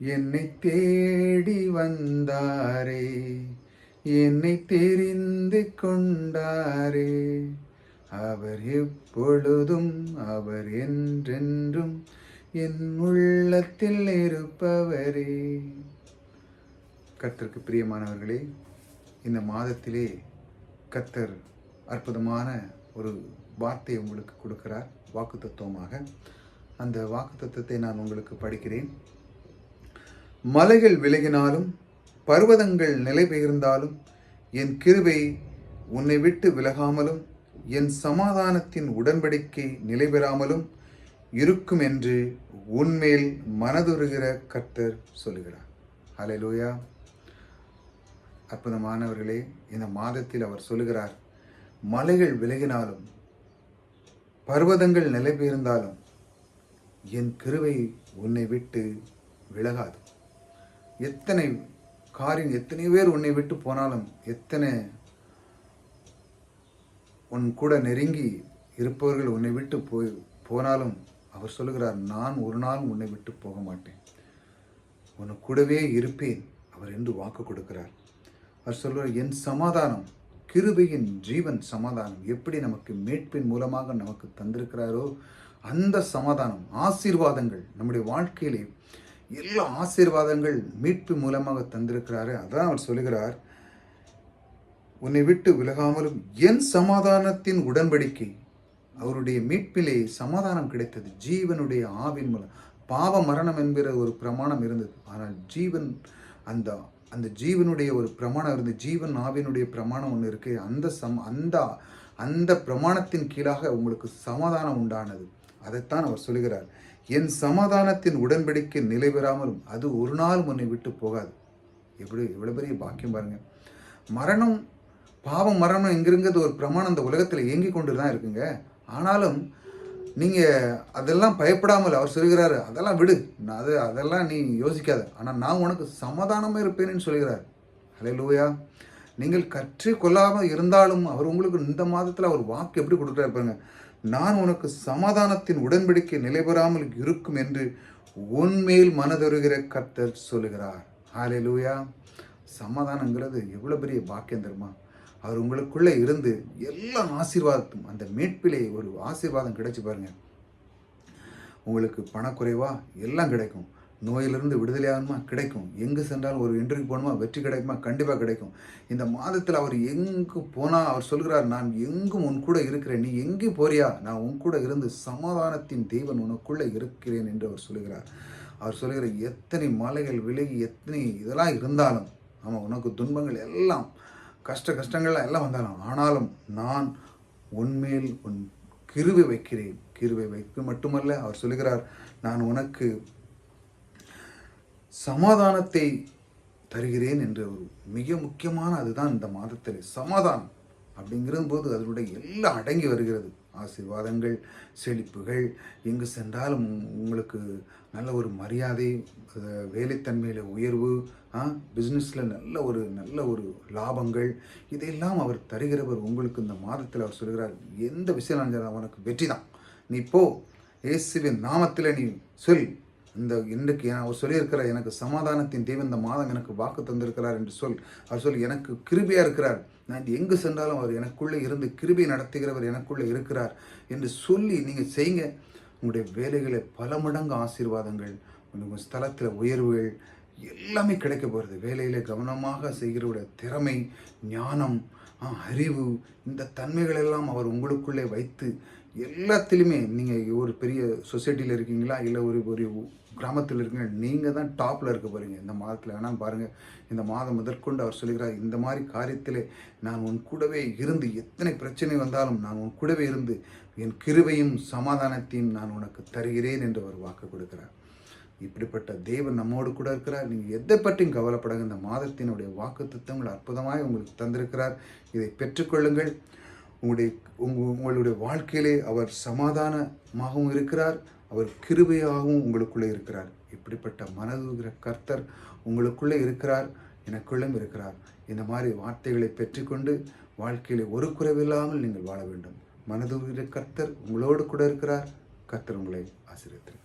என்னை தேடி வந்தாரே என்னை தெரிந்து கொண்டாரே. அவர் எப்பொழுதும் அவர் என்றென்றும் என் உள்ளத்தில் இருப்பவரே. கர்த்தருக்கு பிரியமானவர்களே இந்த மாதத்திலே கர்த்தர் அற்புதமான ஒரு வார்த்தையை உங்களுக்கு கொடுக்கிறார் வாக்கு தத்துவமாக அந்த வாக்கு தத்துவத்தை நான் உங்களுக்கு படிக்கிறேன். மலைகள் விலகினாலும் பர்வதங்கள் நிலை பெயர்ந்தாலும் என் கிருபை உன்னை விட்டு விலகாமலும் என் சமாதானத்தின் உடன்படிக்கை நிலை பெறாமலும் இருக்கும் என்று உன்மேல் மனதுருகிற கர்த்தர் சொல்லுகிறார். ஹalleluya அற்புதமானவர்களே இந்த மாதத்தில் அவர் சொல்லுகிறார் மலைகள் விலகினாலும் பர்வதங்கள் நிலை பெயர்ந்தாலும் என் கிருவை உன்னை விட்டு விலகாது. எத்தனை காரியம் எத்தனை பேர் உன்னை விட்டு போனாலும் எத்தனை உன் கூட நெருங்கி இருப்பவர்கள் உன்னை விட்டு போய் போனாலும் அவர் சொல்லுகிறார் நான் ஒரு நாள் உன்னை விட்டு போக மாட்டேன். உன் கூடவே இருப்பேன் அவர் என்று வாக்கு கொடுக்கிறார். அவர் சொல்கிறார் என் சமாதானம் கிருபையின் ஜீவன் சமாதானம் எப்படி நமக்கு மீட்பின் மூலமாக நமக்கு தந்திருக்கிறாரோ அந்த சமாதானம் ஆசீர்வாதங்கள் நம்முடைய வாழ்க்கையிலே எல்லா ஆசீர்வாதங்கள் மீட்பு மூலமாக தந்திருக்கிறாரு அதான் அவர் சொல்லுகிறார் உன்னை விட்டு விலகாமலும் என் சமாதானத்தின் உடன்படிக்கை அவருடைய மீட்பிலே சமாதானம் கிடைத்தது. ஜீவனுடைய ஆவின் மூலம். பாவ மரணம் என்கிற ஒரு பிரமாணம் இருந்தது. ஆனால் ஜீவன் அந்த அந்த ஜீவனுடைய ஒரு பிரமாணம் இருந்து ஜீவன் ஆவினுடைய பிரமாணம் ஒன்று இருக்கு. அந்த சம் அந்த அந்த பிரமாணத்தின் கீழாக உங்களுக்கு சமாதானம் உண்டானது. அதைத்தான் அவர் சொல்லுகிறார். என் சமாதானத்தின் உடன்படிக்கை நிலை பெறாமலும் அது ஒரு நாள் உன்னை விட்டு போகாது. எப்படி? இவ்வளோ பெரிய பாக்கியம் பாருங்க. மரணம் பாவம் மரணம் எங்கிருங்கிறது ஒரு பிரமாணம் அந்த உலகத்தில் இயங்கி கொண்டு தான் இருக்குங்க. ஆனாலும் நீங்கள் அதெல்லாம் பயப்படாமல் அவர் சொல்கிறாரு அதெல்லாம் விடு. நான் அது அதெல்லாம் நீ யோசிக்காத. ஆனால் நான் உனக்கு சமாதானமாக இருப்பேன்னு சொல்கிறார். ஹலே லூயா நீங்கள் கற்று கொள்ளாமல் இருந்தாலும் அவர் உங்களுக்கு இந்த மாதத்தில் அவர் வாக்கு எப்படி கொடுக்குறாரு பாருங்கள் நான் உனக்கு சமாதானத்தின் உடன்படிக்கை நிலைபெறாமல் இருக்கும் என்று உன்மேல் மனதொருகிற கர்த்தர் சொல்லுகிறார். ஹாலே லூயா சமாதானங்கிறது எவ்வளோ பெரிய பாக்கியம் தெரியுமா? அவர் உங்களுக்குள்ளே இருந்து எல்லா ஆசீர்வாதத்தும் அந்த மீட்பிலே ஒரு ஆசீர்வாதம் கிடைச்சி பாருங்க. உங்களுக்கு பணக்குறைவா எல்லாம் கிடைக்கும். நோயிலிருந்து விடுதலையாகுமா? கிடைக்கும். எங்கு சென்றாலும் ஒரு இன்டர்வியூ போகணுமா? வெற்றி கிடைக்குமா? கண்டிப்பாக கிடைக்கும். இந்த மாதத்தில் அவர் எங்கு போனால் அவர் சொல்கிறார் நான் எங்கும் உன் கூட இருக்கிறேன். நீ எங்கே போறியா? நான் உன் கூட இருந்து சமாதானத்தின் தெய்வன் உனக்குள்ளே இருக்கிறேன் என்று அவர் சொல்லுகிறார் அவர் சொல்லுகிற எத்தனை மலைகள் விலகி எத்தனை இதெல்லாம் இருந்தாலும் ஆமாம் உனக்கு துன்பங்கள் எல்லாம் கஷ்ட கஷ்டங்கள்லாம் எல்லாம் வந்தாலும் ஆனாலும் நான் உன்மேல் உன் கிருவை வைக்கிறேன். கிருவை வைக்க மட்டுமல்ல அவர் சொல்லுகிறார் நான் உனக்கு சமாதானத்தை தருகிறேன் என்ற ஒரு மிக முக்கியமான அதுதான் இந்த மாதத்தில் சமாதானம் அப்படிங்கிற போது அதனுடைய எல்லாம் அடங்கி வருகிறது. ஆசீர்வாதங்கள் செழிப்புகள் எங்கு சென்றாலும் உங்களுக்கு நல்ல ஒரு மரியாதை வேலைத்தன்மையில் உயர்வு பிஸ்னஸில் நல்ல ஒரு நல்ல ஒரு லாபங்கள் இதையெல்லாம் அவர் தருகிறவர் உங்களுக்கு இந்த மாதத்தில் அவர் சொல்கிறார். எந்த விஷயம் அவனுக்கு வெற்றி தான் நீ போ. இயேசுவின் நாமத்தில் நீ சொல். இந்த இன்றைக்கு அவர் சொல்லியிருக்கிறார் எனக்கு சமாதானத்தின் தேவன் இந்த மாதம் எனக்கு வாக்கு தந்திருக்கிறார் என்று சொல். அவர் சொல் எனக்கு கிருபியாக இருக்கிறார். நான் எங்கு சென்றாலும் அவர் எனக்குள்ளே இருந்து கிருபி நடத்துகிறவர் எனக்குள்ளே இருக்கிறார் என்று சொல்லி நீங்கள் செய்யுங்க. உங்களுடைய வேலைகளை பல மடங்கு ஆசீர்வாதங்கள் உங்கள் ஸ்தலத்தில் உயர்வுகள் எல்லாமே கிடைக்க போகிறது வேலையில் கவனமாக செய்கிறோட திறமை ஞானம் அறிவு இந்த தன்மைகள் எல்லாம் அவர் உங்களுக்குள்ளே வைத்து எல்லாத்துலேயுமே நீங்கள் ஒரு பெரிய சொசைட்டியில் இருக்கீங்களா? இல்லை ஒரு ஒரு கிராமத்தில் இருக்கீங்க நீங்கள் தான் டாப்பில் இருக்க போகிறீங்க இந்த மாதத்தில். வேணால் பாருங்கள் இந்த மாதம் முதற்கொண்டு அவர் சொல்லுகிறார் இந்த மாதிரி காரியத்தில் நான் உன் கூடவே இருந்து எத்தனை பிரச்சனை வந்தாலும் நான் உன் கூடவே இருந்து என் கிருவையும் சமாதானத்தையும் நான் உனக்கு தருகிறேன் என்று அவர் வாக்கு கொடுக்கிறார். இப்படிப்பட்ட தேவன் நம்மோடு கூட இருக்கிறார். நீங்கள் எதை பற்றியும் கவலைப்படாங்க இந்த மாதத்தினுடைய வாக்கு திட்டங்கள் அற்புதமாய் உங்களுக்கு தந்திருக்கிறார். இதை பெற்றுக்கொள்ளுங்கள். உங்களுடைய உங்க உங்களுடைய வாழ்க்கையிலே அவர் சமாதானமாகவும் இருக்கிறார். அவர் கிருபையாகவும் உங்களுக்குள்ளே இருக்கிறார். இப்படிப்பட்ட மனதுகிற கர்த்தர் உங்களுக்குள்ளே இருக்கிறார். எனக்குள்ளும் இருக்கிறார். இந்த மாதிரி வார்த்தைகளை பெற்றுக்கொண்டு வாழ்க்கையிலே ஒரு குறைவில்லாமல் நீங்கள் வாழ வேண்டும். மனதுகிற கர்த்தர் உங்களோடு கூட இருக்கிறார். கர்த்தர் உங்களை ஆசீர்வதித்திருக்கிறார்